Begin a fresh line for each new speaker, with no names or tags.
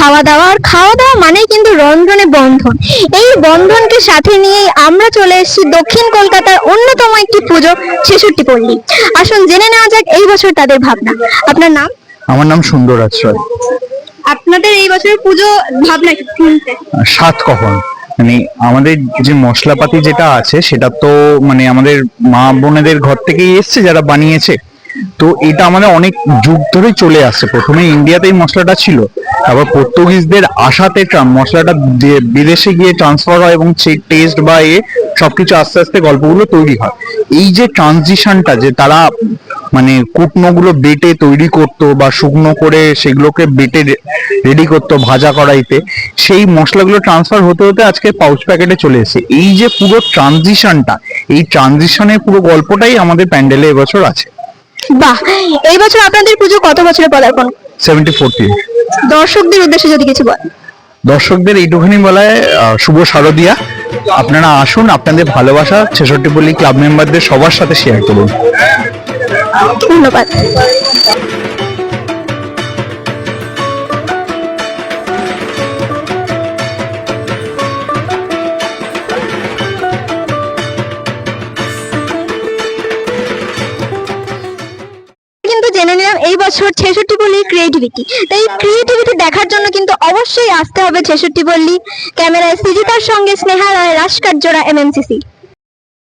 খাওয়া দাওয়া আর খাওয়া দাওয়া মানেই কিন্তু রন্ধনে বন্ধন। এই বন্ধনকে সাথে নিয়েই আমরা চলে এসেছি দক্ষিণ কলকাতার অন্যতম একটি পুজো ছেষট্টি পল্লী। আসুন জেনে নেওয়া যাক এই বছর তাদের ভাবনা। আপনার নাম?
আমার নাম সুন্দর আশ্রয়
আপনাদের এই বছরের পুজো ভাবনা কি?
সাত কখন? মানে আমাদের যে মশলাপাতি যেটা আছে সেটা তো মানে আমাদের মা বোনেদের ঘর থেকেই এসছে যারা বানিয়েছে। তো এটা আমাদের অনেক যুগ ধরে চলে আসছে। প্রথমে ইন্ডিয়াতে এই মশলাটা ছিল। তারপর পর্তুগিজদের আশাতে মশলাটা বিদেশে গিয়ে ট্রান্সফার হয় এবং সেই টেস্ট বা এ সবকিছু আস্তে আস্তে গল্পগুলো তৈরি হয়। এই যে ট্রানজিশনটা যে তারা মানে কুটনোগুলো বেটে তৈরি করতো বা শুকনো করে সেগুলোকে বেটে রেডি করতো ভাজা কড়াইতে সেই মশলাগুলো ট্রান্সফার হতে হতে আজকে পাউচ প্যাকেটে চলে এসেছে। এই যে পুরো ট্রানজিশনটা এই ট্রানজিশনের পুরো গল্পটাই আমাদের প্যান্ডেলে এবছর আছে।
বাহ! এই বছর আপনাদের পুজো কত বছরে পদার্পণ?
সেভেন্টি ফোরটি
দর্শকদের উদ্দেশ্যে যদি কিছু বলেন।
দর্শকদের এইটুখানি বলায় শুভ শারদিয়া। আপনারা আসুন আপনাদের ভালোবাসা ছেষট্টি পল্লী ক্লাব মেম্বারদের সবার সাথে শেয়ার করুন।
ধন্যবাদ। নিলাম ছেষট্টি বললি ক্রিয়েটিভিটি তাই ক্রিয়েটিভিটি দেখার জন্য কিন্তু অবশ্যই আসতে হবে ছেষট্টি বললি। ক্যামেরায় সিজিতার সঙ্গে স্নেহা রায় রাজকার জোড়া এমএনসিসি